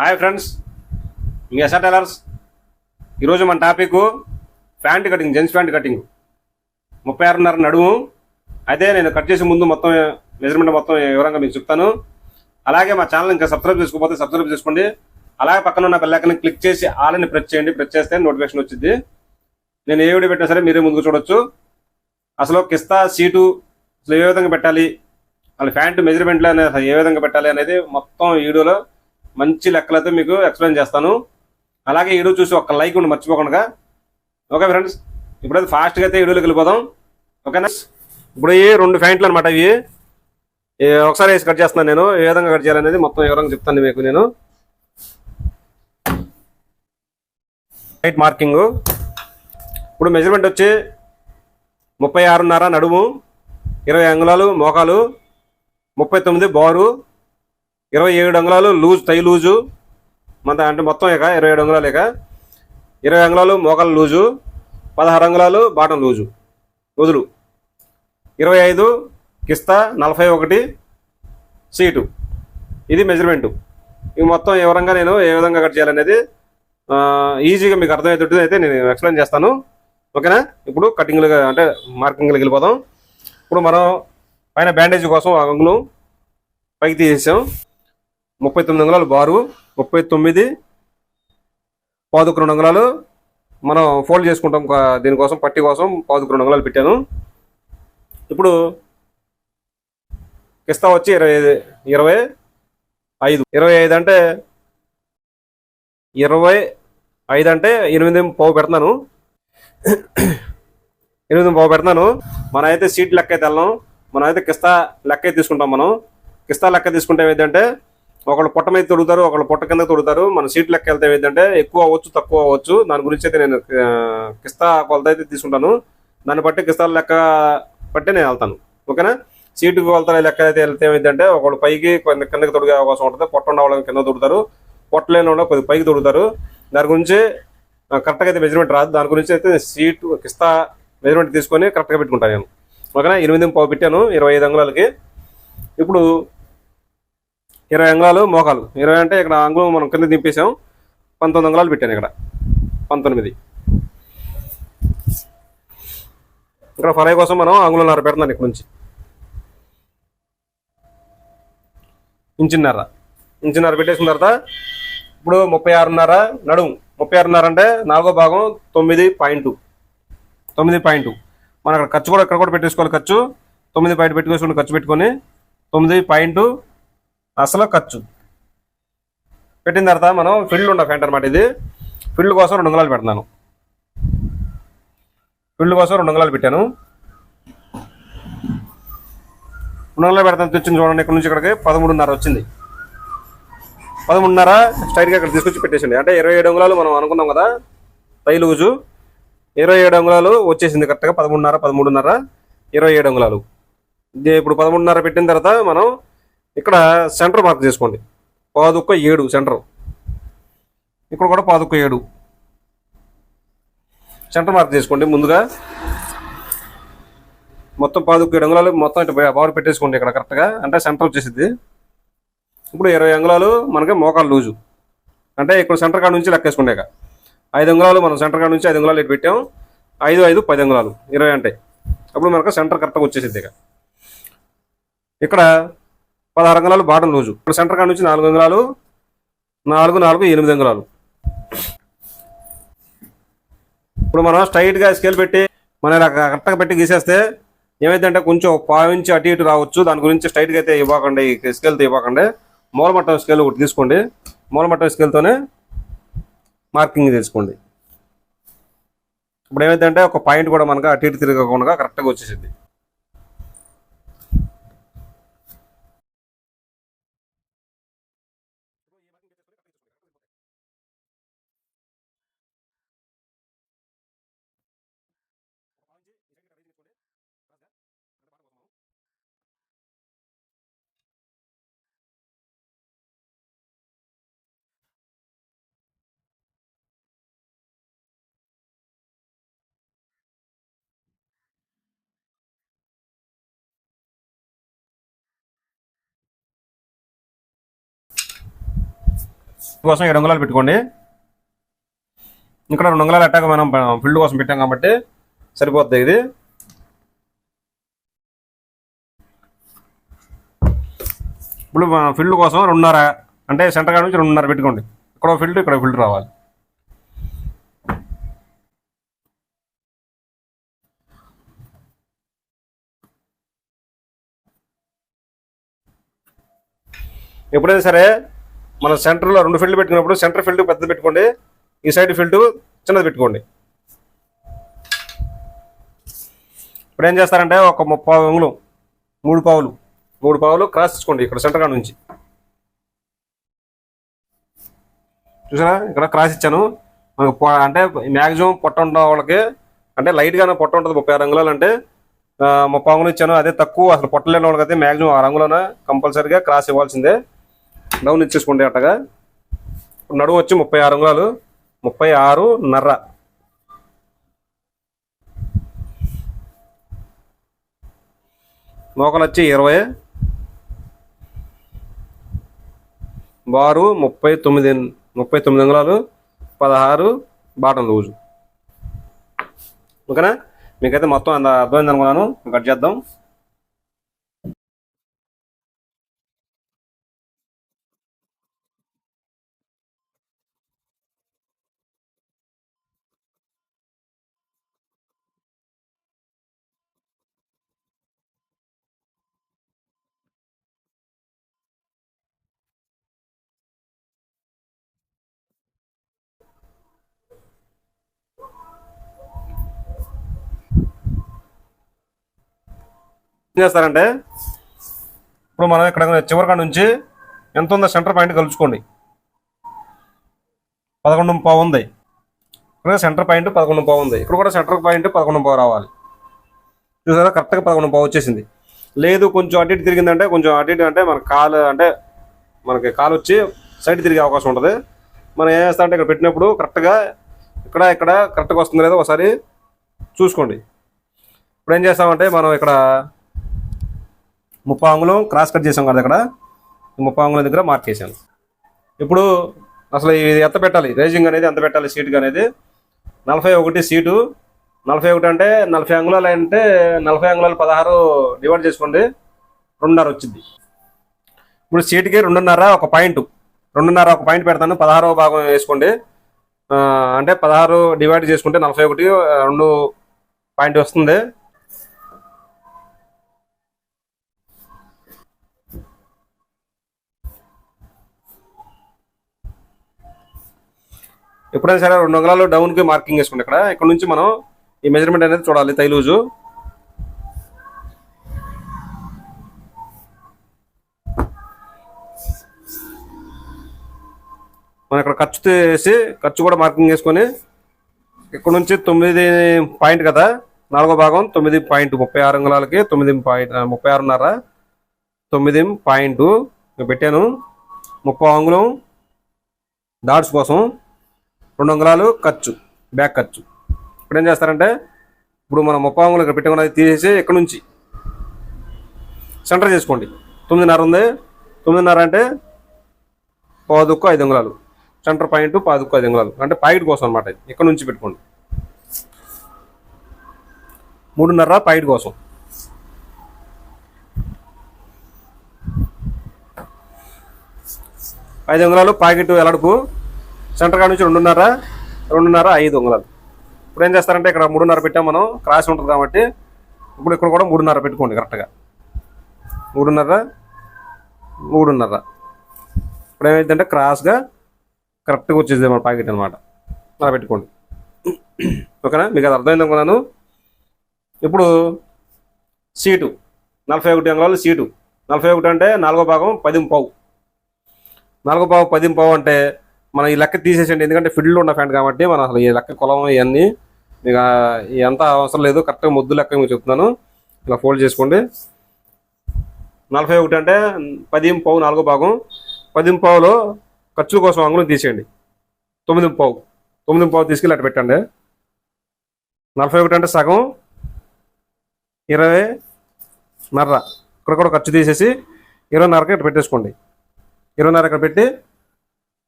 Hi friends మీ SR tailors ఈరోజు మన topic pant cutting gents pant cutting. ముప్పై ఆరున్నర నడుము. అయితే నేను కట్ చేసే ముందు మొత్తం మెజర్మెంట్ మొత్తం వివరంగా మీకు చెప్తాను. అలాగే మా ఛానల్ ఇంకా సబ్స్క్రైబ్ చేసుకోకపోతే సబ్స్క్రైబ్ చేసుకోండి. అలాగే పక్కన ఉన్న బెల్లైకన్ క్లిక్ చేసి ఆలని ప్రెస్ చేయండి. ప్రెస్ చేస్తే నోటిఫికేషన్ వచ్చింది నేను ఏ వీడియో పెట్టినా సరే మీరే ముందుకు చూడొచ్చు. అసలు కిస్తా సీటు అసలు ఏ విధంగా పెట్టాలి? వాళ్ళ ప్యాంటు మెజర్మెంట్లు అనేది ఏ విధంగా పెట్టాలి అనేది మొత్తం వీడియోలో మంచి లెక్కలతో మీకు ఎక్స్ప్లెయిన్ చేస్తాను. అలాగే వీడియో చూసి ఒక లైక్ ఉండి మర్చిపోకుండా. ఓకే ఫ్రెండ్స్ ఇప్పుడైతే ఫాస్ట్గా అయితే వీడియోలోకి వెళ్ళిపోదాం. ఓకేనా? ఇప్పుడు ఈ రెండు ప్యాంట్లు అనమాట ఇవి. ఒకసారి వేసి కట్ చేస్తున్నాను నేను. ఏ విధంగా కట్ చేయాలనేది మొత్తం వివరంగా చెప్తాను మీకు నేను. హైట్ మార్కింగ్ ఇప్పుడు మెజర్మెంట్ వచ్చి ముప్పై ఆరున్నర నడుము ఇరవై అంగుళాలు మోకాలు ముప్పై తొమ్మిది బారు ఇరవై ఏడు అంగుళాలు లూజ్ టై లూజు. మన అంటే మొత్తం ఇక ఇరవై ఏడు అంగుళాలు ఇక. ఇరవై అంగుళాలు మోకాలు లూజు. పదహారు అంగుళాలు బాటం లూజు. వదులు ఇరవై ఐదు కిస్తా నలభై ఒకటి సీటు. ఇది మెజర్మెంటు ఇవి మొత్తం వివరంగా నేను ఏ విధంగా కట్ చేయాలనేది ఈజీగా మీకు అర్థమయ్యేటట్టు అయితే నేను ఎక్స్ప్లెయిన్ చేస్తాను. ఓకేనా? ఇప్పుడు కటింగ్లుగా అంటే మార్కింగ్లకు వెళ్ళిపోదాం. ఇప్పుడు మనం పైన బ్యాండేజ్ కోసం ఆ పైకి తీసేసాం. ముప్పై తొమ్మిది అంగుళాలు బారు ముప్పై తొమ్మిది పాదుకు రెండు అంగుళాలు మనం ఫోల్డ్ చేసుకుంటాం దీనికోసం పట్టి కోసం పాదుకు రెండు అంగుళాలు పెట్టాను. ఇప్పుడు కిస్తా వచ్చి ఇరవై ఐదు ఇరవై ఐదు. ఇరవై ఐదు అంటే ఇరవై ఐదు అంటే ఎనిమిది పావు పెడుతున్నాను ఎనిమిది పావు పెడుతున్నాను మనం అయితే సీట్ లెక్క అయితే వెళ్ళాం. మనం అయితే కిస్తా లెక్క తీసుకుంటాం మనం. కిస్తా లెక్క తీసుకుంటే ఏంటంటే ఒకళ్ళు పొట్ట మీద తొడుగుతారు ఒకళ్ళు పొట్ట కింద తొడుగుతారు. మన సీట్ లెక్క వెళ్తే ఏంటంటే ఎక్కువ అవ్వచ్చు తక్కువ అవ్వచ్చు. దాని గురించి అయితే నేను కిస్తా కొలత అయితే తీసుకుంటాను. దాన్ని బట్టి కిస్తాల లెక్క బట్టి నేను వెళ్తాను. ఓకేనా? సీటు కొలత లెక్క అయితే వెళ్తే ఏంటంటే ఒకళ్ళు పైకి కొంత కిందకి తొడిగే అవకాశం ఉంటుంది. పొట్ట ఉన్న కింద తొడుగుతారు. పొట్ట లేని వాళ్ళు కొద్దిగా పైకి తొడుగుతారు. దాని గురించి కరెక్ట్గా అయితే మెజర్మెంట్ రాదు. దాని గురించి అయితే సీటు కిస్తా మెజర్మెంట్ తీసుకొని కరెక్ట్గా పెట్టుకుంటాను నేను. ఓకేనా? ఎనిమిది పావు పెట్టాను. ఇరవై ఐదు అంగుళాలకి. ఇప్పుడు ఇరవై అంగుళాలు మోకాలు. ఇరవై అంటే ఇక్కడ అంగుళం మనం కింద దింపేసాం పంతొమ్మిది అంగుళాలు పెట్టాను ఇక్కడ. పంతొమ్మిది. ఇక్కడ ఫరై కోసం మనం అంగుళన్నర పెడుతున్నాను ఇక్కడ నుంచి. ఇంచున్నర. ఇంచున్నర పెట్టేసిన తర్వాత ఇప్పుడు ముప్పై ఆరున్నర నడుము. ముప్పై ఆరున్నర అంటే నాలుగో భాగం తొమ్మిది పాయింట్ తొమ్మిది పాయింట్ మనం అక్కడ ఖర్చు కూడా ఇక్కడ కూడా పెట్టేసుకోవాలి ఖర్చు. తొమ్మిది పాయింట్ పెట్టుకోసుకుని ఖర్చు పెట్టుకొని తొమ్మిది పాయింట్ అసలు ఖర్చు. పెట్టిన తర్వాత మనం ఫీల్డ్ ఉన్న ఫ్యాంట్ అనమాట ఇది. ఫీల్డ్ కోసం రెండు వందలాలు పెడుతున్నాను. ఫీల్డ్ కోసం రెండు వందలాలు పెట్టాను. రెండు వందలు పెడతాను తెచ్చింది చూడండి ఇక్కడ నుంచి ఇక్కడికి. పదమూడున్నర వచ్చింది. పదమూడున్నర స్ట్రైట్గా ఇక్కడ తీసుకొచ్చి పెట్టేసింది. అంటే ఇరవై ఏడు అంగుళాలు మనం అనుకున్నాం కదా? Thigh loose. ఇరవై ఏడు అంగుళాలు వచ్చేసింది కరెక్ట్గా పదమూడున్నర పదమూడున్నర ఇరవై ఏడు అంగుళాలు. ఇది ఇప్పుడు పదమూడున్నర పెట్టిన తర్వాత మనం ఇక్కడ సెంటర్ మార్క్ చేసుకోండి. పాదుక్క ఏడు సెంటర్. ఇక్కడ కూడా పాదుక్క ఏడు. సెంటర్ మార్క్ చేసుకోండి ముందుగా. మొత్తం పాదుక్క ఏడు అంగుళాలు మొత్తం ఇటు బారు పెట్టేసుకోండి ఇక్కడ కరెక్ట్గా అంటే సెంటర్ వచ్చేసింది ఇప్పుడు ఇరవై అంగుళాలు మనకి మోకాలు లూజు. అంటే ఇక్కడ సెంటర్ కాడ నుంచి లెక్కేసుకోండి ఇక. ఐదు అంగుళాలు మనం సెంటర్ కాడ నుంచి ఐదు అంగుళాలు ఇటు పెట్టాం. ఐదు ఐదు పది అంగుళాలు. ఇరవై అంటే. అప్పుడు మనకు సెంటర్ కరెక్ట్గా వచ్చేసింది ఇక. ఇక్కడ పదహారు అంగుళాలు బాటం లూజు. ఇప్పుడు సెంటర్ కాడ నుంచి నాలుగు అంగుళాలు నాలుగు నాలుగు ఎనిమిది అంగుళాలు ఇప్పుడు మనం స్ట్రైట్గా స్కేల్ పెట్టి మనం ఇలా కరెక్ట్గా పెట్టి గీసేస్తే ఏమైందంటే కొంచెం పావించి అటు ఇటు రావచ్చు. దాని గురించి స్ట్రైట్గా అయితే ఇవ్వకండి స్కేల్తో ఇవ్వకండి. మూలమట్టం స్కేల్ ఒకటి తీసుకోండి. మూలమట్టం స్కేల్తోనే మార్కింగ్ తీసుకోండి ఇప్పుడు ఏమైందంటే ఒక పాయింట్ కూడా మనకు అటు ఇటు తిరగకుండా కరెక్ట్గా వచ్చేసింది. కోసం ఏడు అంగుళాలు పెట్టుకోండి. ఇక్కడ రెండు అంగుళాలు అట్టాక మనం ఫిల్డ్ కోసం పెట్టాం కాబట్టి సరిపోద్ది ఇది. ఇప్పుడు ఫిల్డ్ కోసం రెండున్నర అంటే సెంటర్ కాడ నుంచి రెండున్నర పెట్టుకోండి. ఇక్కడ ఫిల్డ్ ఇక్కడ ఫిల్డ్ రావాలి. ఎప్పుడైనా సరే మన సెంటర్లో రెండు ఫీల్డ్ పెట్టుకున్నప్పుడు సెంటర్ ఫీల్డ్ పెద్దది పెట్టుకోండి ఈ సైడ్ ఫీల్డ్ చిన్నది పెట్టుకోండి. ఇప్పుడు ఏం చేస్తారంటే ఒక ముప్పావు అంగుళం మూడు పావులు మూడు పావులు క్రాస్ ఇచ్చుకోండి ఇక్కడ సెంటర్ కాడ నుంచి. చూసారా? ఇక్కడ క్రాస్ ఇచ్చాను. మనకు అంటే మ్యాక్సిమం పొట్ట ఉన్న వాళ్ళకి అంటే లైట్గానే పొట్ట ఉంటుంది ముప్పై ఆరు అంగుళాలు అంటే ముప్పై అంగులు ఇచ్చాను. అదే తక్కువ అసలు పొట్టలేని వాళ్ళకి అయితే మ్యాక్సిమం ఆరు రంగులోనే కంపల్సరీగా క్రాస్ ఇవ్వాల్సిందే. డౌన్ ఇచ్చేసుకోండి అట్టగా. నడుము వచ్చి ముప్పై ఆరు అంగుళాలు. ముప్పై ఆరు నర్ర. మోకలు వచ్చి ఇరవై. బారు ముప్పై తొమ్మిది ముప్పై తొమ్మిది అంగుళాలు. పదహారు బాటం లూజు. ఓకేనా? మీకైతే మొత్తం అంత అర్థమైంది అనుకున్నాను. కట్ చేద్దాం. చేస్తారంటే? ఇప్పుడు మనం ఇక్కడ చివరి కాడ నుంచి ఎంత ఉందో సెంటర్ పాయింట్ కలుసుకోండి పదకొండు పావు ఉంది. ఇక్కడ సెంటర్ పాయింట్ పదకొండు పావు ఉంది. ఇక్కడ కూడా సెంటర్ పాయింట్ పదకొండు పావు రావాలి. చూసారా? కరెక్ట్గా పదకొండు పావు వచ్చేసింది. లేదు కొంచెం అటు ఇటు తిరిగిందంటే కొంచెం అటు ఇటు అంటే మన కాలు అంటే మనకి కాలు వచ్చి సైడ్ తిరిగే అవకాశం ఉంటుంది. మనం ఏం చేస్తామంటే ఇక్కడ పెట్టినప్పుడు కరెక్ట్గా ఇక్కడ ఇక్కడ కరెక్ట్గా వస్తుంది లేదో ఒకసారి చూసుకోండి. ఇప్పుడు ఏం చేస్తామంటే మనం ఇక్కడ ముప్పై అంగుళం క్రాస్ కట్ చేసాం కదా అక్కడ. ముప్పై అంగుళం దగ్గర మార్క్ చేశాను. ఇప్పుడు అసలు ఇది ఎంత పెట్టాలి? రేజింగ్ అనేది ఎంత పెట్టాలి? సీటుగా అనేది నలభై ఒకటి సీటు నలభై ఒకటి అంటే నలభై అంగుళాలు అంటే నలభై అంగుళాలు పదహారు డివైడ్ చేసుకోండి రెండున్నర వచ్చింది. ఇప్పుడు సీటుకి రెండున్నర ఒక పాయింట్ రెండున్నర ఒక పాయింట్ పెడతాను పదహారవ భాగం వేసుకోండి. అంటే పదహారు డివైడ్ చేసుకుంటే నలభై ఒకటి రెండు పాయింట్ వస్తుంది. ఎప్పుడైనా సరే రెండు అంగుళాలు డౌన్కి మార్కింగ్ వేసుకోండి ఇక్కడ ఇక్కడ నుంచి మనం ఈ మెజర్మెంట్ అనేది చూడాలి తైలూజు. మనం ఇక్కడ ఖర్చు వేసి ఖర్చు కూడా మార్కింగ్ వేసుకొని ఇక్కడ నుంచి తొమ్మిది పాయింట్ కదా నాలుగో భాగం తొమ్మిది పాయింట్ ముప్పై ఆరు అంగుళాలకి తొమ్మిది పాయింట్ ముప్పై ఆరున్నర తొమ్మిది పాయింట్ పెట్టాను. ముప్పై అంగుళం డాట్స్ కోసం రెండు అంగుళాలు ఖర్చు బ్యాక్ ఖర్చు. ఇప్పుడు ఏం చేస్తారంటే ఇప్పుడు మనం ముప్పై అంగుళం ఇక్కడ పెట్టుకున్నది తీసేసి ఇక్కడ నుంచి సెంటర్ చేసుకోండి. తొమ్మిదిన్నర ఉంది. తొమ్మిదిన్నర అంటే పాదుకు ఐదు అంగుళాలు సెంటర్ పాయింట్ పాదుకు ఐదు అంగుళాలు అంటే పాయింట్ కోసం అనమాట ఇక్కడ నుంచి పెట్టుకోండి. మూడున్నర పాయింట్ కోసం. ఐదు అంగుళాలు పాకెట్ ఎలాడుకు సెంటర్ కాడ నుంచి రెండున్నర రెండున్నర ఐదు ఉంగలాలు ఇప్పుడు ఏం చేస్తారంటే ఇక్కడ మూడున్నర పెట్టాం మనం క్రాస్ ఉంటుంది కాబట్టి ఇప్పుడు ఇక్కడ కూడా మూడున్నర పెట్టుకోండి కరెక్ట్గా. మూడున్నర మూడున్నర. ఇప్పుడు ఏమైందంటే క్రాస్గా కరెక్ట్గా వచ్చేది మన ప్యాకెట్ అనమాట అలా పెట్టుకోండి. ఓకేనా? మీకు అది అర్థమైంది అనుకున్నాను. ఇప్పుడు సీటు నలభై ఒకటి అంగుళాలు సీటు నలభై ఒకటి అంటే నాలుగో భాగం పది పావు. నాలుగో పావు పదింపావు అంటే మనం ఈ లెక్క తీసేసండి ఎందుకంటే ఫీల్డ్లో ఉన్న ఫ్యాంట్ కాబట్టి మనం అసలు ఈ లెక్క కులం ఇవన్నీ మీకు ఎంత అవసరం లేదు. కరెక్ట్గా ముద్దు లెక్క మీకు చెప్తున్నాను. ఇలా ఫోల్డ్ చేసుకోండి. నలభై ఒకటి అంటే పది పావు నాలుగో భాగం. పది పావులో ఖర్చుల కోసం అంగుళం తీసేయండి. తొమ్మిది పావు. తొమ్మిది పావు తీసుకెళ్ళి అటు పెట్టండి. నలభై ఒకటి అంటే సగం. ఇరవై నర్ర. ఇక్కడ కూడా ఖర్చు తీసేసి ఇరవైన్నరకి ఇటు పెట్టేసుకోండి. ఇరవైన్నర ఇక్కడ పెట్టి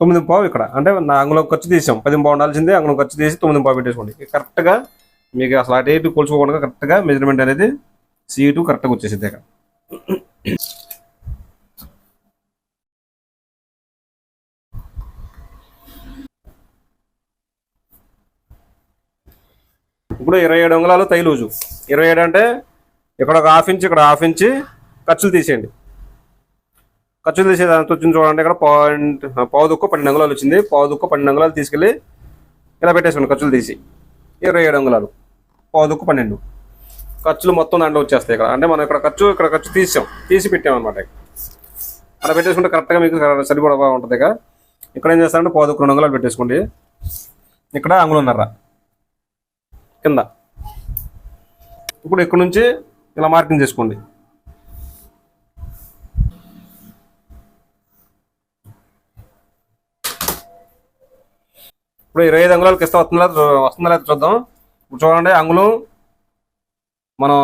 తొమ్మిది పావు ఇక్కడ. అంటే నా అంగుళం ఖర్చు తీసాం. పది పావు ఉండాల్సిందే అంగుళం ఖర్చు తీసి తొమ్మిది పావు పెట్టేసుకోండి. కరెక్ట్గా మీకు అసలు అటు ఇటు కొలుచుకోకుండా కరెక్ట్గా మెజర్మెంట్ అనేది సీటు కరెక్ట్గా వచ్చేసింది ఇక్కడ. ఇప్పుడు ఇరవై ఏడు అంగుళాలు తైలూజు. ఇరవై ఏడు అంటే ఇక్కడ ఒక హాఫ్ ఇంచ్ ఇక్కడ హాఫ్ ఇంచ్ ఖర్చులు తీసేయండి. ఖర్చులు తీసేది అంత వచ్చింది చూడండి ఇక్కడ పాయింట్ పావుదుక్కు పన్నెండు అంగుళాలు వచ్చింది. పావుదుక్కు పన్నెండు అంగుళాలు తీసుకెళ్ళి ఇలా పెట్టేసుకోండి ఖర్చులు తీసి. ఇరవై ఏడు అంగుళాలు. పావుదుక్కు పన్నెండు. ఖర్చులు మొత్తం దాంట్లో వచ్చేస్తాయి ఇక్కడ. అంటే మనం ఇక్కడ ఖర్చు ఇక్కడ ఖర్చు తీసాం. తీసి పెట్టామన్నమాట అలా పెట్టేసుకుంటే కరెక్ట్గా మీకు సరిపడా ఉంటుంది ఇక ఇక్కడ ఏం చేస్తారంటే పావుదుక్కు రెండు అంగుళాలు పెట్టేసుకోండి. ఇక్కడ అంగుళన్నర. కింద. ఇప్పుడు ఇక్కడ నుంచి ఇలా మార్కింగ్ చేసుకోండి. ఇప్పుడు ఇరవై ఐదు అంగుళాలకి ఇస్తా వస్తుందా వస్తుందా లేదా చూద్దాం. ఇప్పుడు చూడండి అంగుళం మనం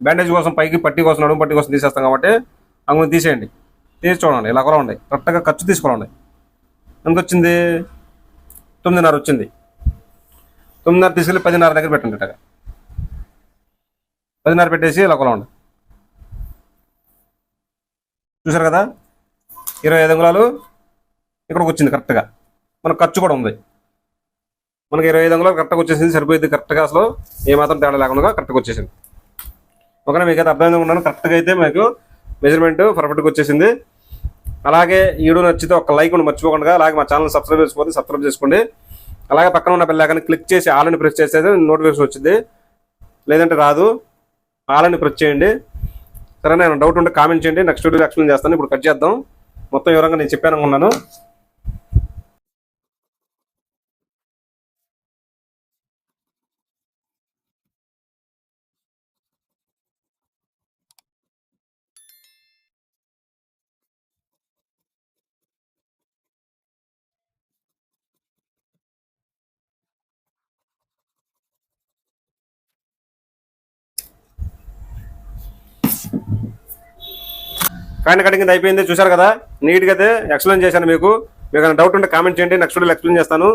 బ్యాండేజ్ కోసం పైకి పట్టి కోసం నడుము పట్టి కోసం తీసేస్తాం కాబట్టి అంగుళం తీసేయండి. తీసి చూడండి ఇలా కూడా ఉండే కరెక్ట్గా ఖర్చు తీసుకోండి ఎంత వచ్చింది తొమ్మిదిన్నర వచ్చింది. తొమ్మిదిన్నర తీసుకెళ్ళి పదిన్నర దగ్గర పెట్టండి ఇట్టగా పదిన్నర పెట్టేసి ఇలా కొలవండి చూసారు కదా? ఇరవై ఐదు అంగుళాలు ఇక్కడికి వచ్చింది కరెక్ట్గా మనకు ఖర్చు కూడా ఉంది. మనకి ఇరవై ఐదు వందలు కరెక్ట్గా వచ్చేసింది సరిపోయింది కరెక్ట్గా అసలు ఏమాత్రం తేడా లేకుండా కరెక్ట్గా వచ్చేసింది. ఓకేనా మీకు అయితే అర్థమైంది ఉన్నాను కరెక్ట్గా అయితే మీకు మెజర్మెంట్ పర్ఫెక్ట్గా వచ్చేసింది. అలాగే ఈ వీడియో నచ్చితే ఒక లైక్ ఉండి మర్చిపోకుండా అలాగే మా ఛానల్ సబ్స్క్రైబ్ చేసుకోండి సబ్స్క్రైబ్ చేసుకోండి. అలాగే పక్కన ఉన్న బెల్ క్లిక్ చేసి ఆల్ని ప్రెస్ చేస్తే నోటిఫికేషన్ వచ్చింది. లేదంటే రాదు ఆల్ని ప్రెస్ చేయండి. సరే నేను డౌట్ ఉంటే కామెంట్ చేయండి. నెక్స్ట్ వీడియో ఎక్స్ప్లెయిన్ చేస్తాను. ఇప్పుడు కట్ చేద్దాం. మొత్తం వివరంగా నేను చెప్పాను అనుకున్నాను. కాయిన్ కటింగ్ అయిపోయింది చూసారు కదా? నీట్గా అయితే ఎక్స్ప్లెయిన్ చేశాను మీకు. మీకు డౌట్ ఉంటే కామెంట్ చేయండి. నెక్స్ట్ వీడియో ఎక్స్ప్లెయిన్ చేస్తాను.